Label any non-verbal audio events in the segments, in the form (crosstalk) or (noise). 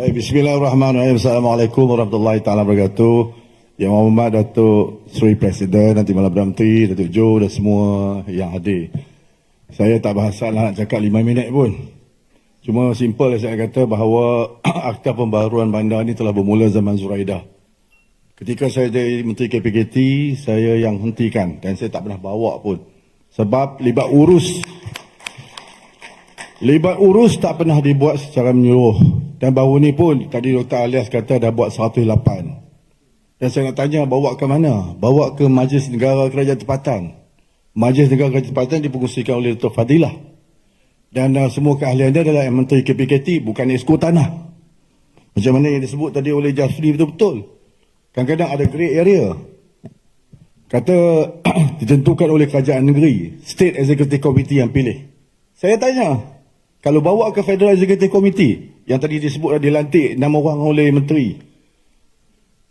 Bismillahirrahmanirrahim. Assalamualaikum warahmatullahi taala wabarakatuh. Yang Muhammad Datuk Seri Presiden, Nanti Malam Perdana Menteri, Datuk Jo dan semua yang hadir. Saya tak bahasa lah nak cakap lima minit pun. Cuma simple saya kata bahawa (clears throat) akta pembaharuan bandar ini telah bermula zaman Zuraidah. Ketika saya jadi Menteri KPKT, saya yang hentikan dan saya tak pernah bawa pun. Sebab libat urus Libat urus tak pernah dibuat secara menyeluruh. Dan baru ni pun, tadi Dr. Alias kata dah buat 108. Dan saya nak tanya, bawa ke mana? Bawa ke Majlis Negara Kerajaan Tempatan. Majlis Negara Kerajaan Tempatan dipengusikan oleh Dr. Fadilah. Dan uh, semua keahlian dia adalah Menteri KPKT, bukan esko tanah. Macam mana yang disebut tadi oleh Jafri betul-betul. Kadang-kadang ada grey area. Kata (clears throat) ditentukan oleh kerajaan negeri, State Executive Committee yang pilih. Saya tanya, kalau bawa ke Federal Executive Committee yang tadi disebut dilantik enam orang oleh menteri,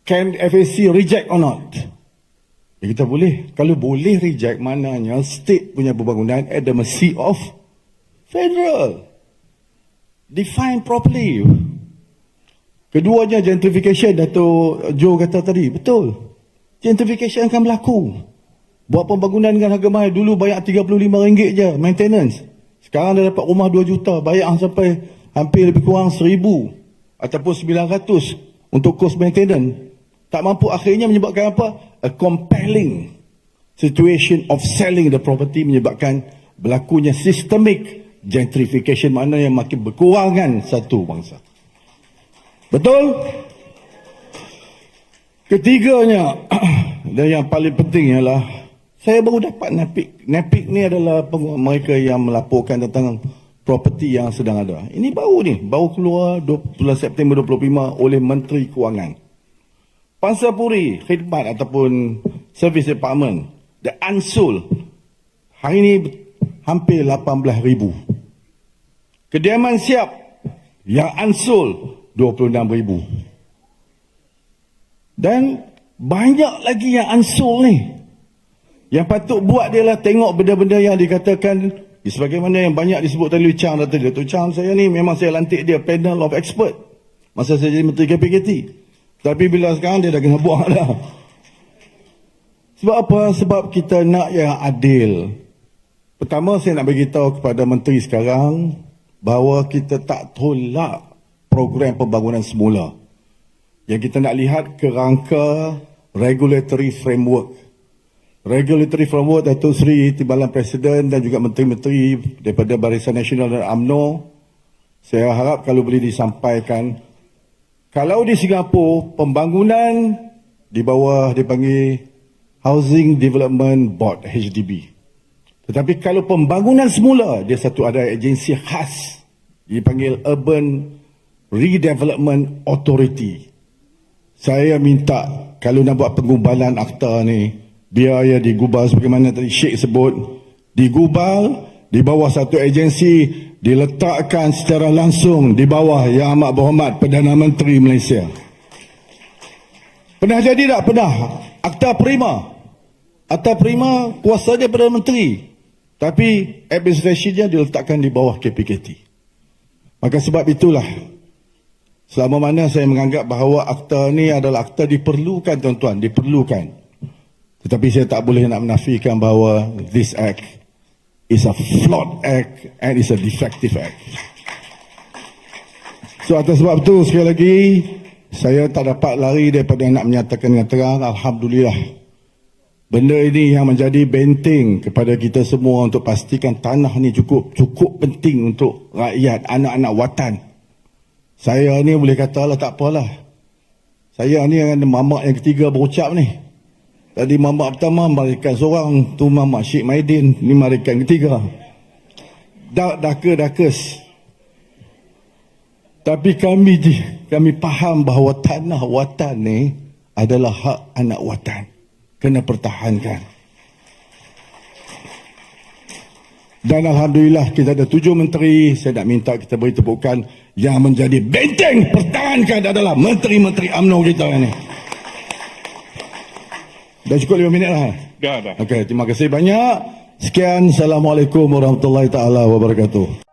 can FAC reject or not? Ya kita boleh. Kalau boleh reject, maknanya state punya pembangunan at the mercy of federal. Define properly. Keduanya gentrification, Dato' Joe kata tadi, betul. Gentrification akan berlaku. Buat pembangunan dengan harga mahal, dulu bayar RM35 je maintenance. Sekarang dah dapat rumah 2 juta, bayar sampai hampir lebih kurang 1000 ataupun 900 untuk kos maintenance. Tak mampu akhirnya menyebabkan apa? A compelling situation of selling the property menyebabkan berlakunya systemic gentrification mana yang makin berkurangan satu bangsa. Betul? Ketiganya (clears throat) dan yang paling penting ialah saya baru dapat NAPIK. NAPIK ni adalah mereka yang melaporkan tentang properti yang sedang ada. Ini baru ni, baru keluar 20 September 25 oleh Menteri Kewangan. Pansapuri Khidmat ataupun Service Department, the Ansul, hari ini hampir 18,000. Kediaman siap yang Ansul 26,000. Dan banyak lagi yang Ansul ni. Yang patut buat dia lah tengok benda-benda yang dikatakan sebagaimana yang banyak disebut tadi Chang tadi. Datuk Chang saya ni memang saya lantik dia panel of expert masa saya jadi Menteri KPKT. Tapi bila sekarang dia dah kena buang (laughs) dah. Sebab apa? Sebab kita nak yang adil. Pertama saya nak beritahu kepada Menteri sekarang bahawa kita tak tolak program pembangunan semula. Yang kita nak lihat kerangka regulatory framework Regulatory Framework Datuk Seri Timbalan Presiden dan juga Menteri-Menteri daripada Barisan Nasional dan UMNO. Saya harap kalau boleh disampaikan kalau di Singapura pembangunan di bawah dipanggil Housing Development Board HDB tetapi kalau pembangunan semula dia satu ada agensi khas dipanggil Urban Redevelopment Authority. Saya minta kalau nak buat pengumbalan akta ni biaya digubal sebagaimana tadi Syekh sebut. Digubal di bawah satu agensi diletakkan secara langsung di bawah Yang Amat Berhormat Perdana Menteri Malaysia. Pernah jadi tak? pernah. Akta prima. Akta prima kuasa dia Perdana Menteri. Tapi administrasinya diletakkan di bawah KPKT maka sebab itulah selama mana saya menganggap bahawa akta ni adalah akta diperlukan tuan-tuan. Diperlukan tetapi saya tak boleh nak menafikan bahawa this act is a flawed act and is a defective act. So atas sebab itu sekali lagi saya tak dapat lari daripada nak menyatakan dengan terang Alhamdulillah benda ini yang menjadi benteng kepada kita semua untuk pastikan tanah ni cukup cukup penting untuk rakyat anak-anak watan. Saya ni boleh kata lah tak apalah. Saya ni yang mamak yang ketiga berucap ni. Tadi mama pertama marikan seorang, tu mama Syekh Maidin, ni marikan ketiga. Dak daka dakes. Tapi kami kami faham bahawa tanah watan ni adalah hak anak watan. Kena pertahankan. Dan Alhamdulillah kita ada tujuh menteri. Saya nak minta kita beri tepukan yang menjadi benteng pertahankan adalah menteri-menteri UMNO kita ini. Dah cukup lima minit lah. Dah, dah. Okey, terima kasih banyak. Sekian. Assalamualaikum warahmatullahi taala wabarakatuh.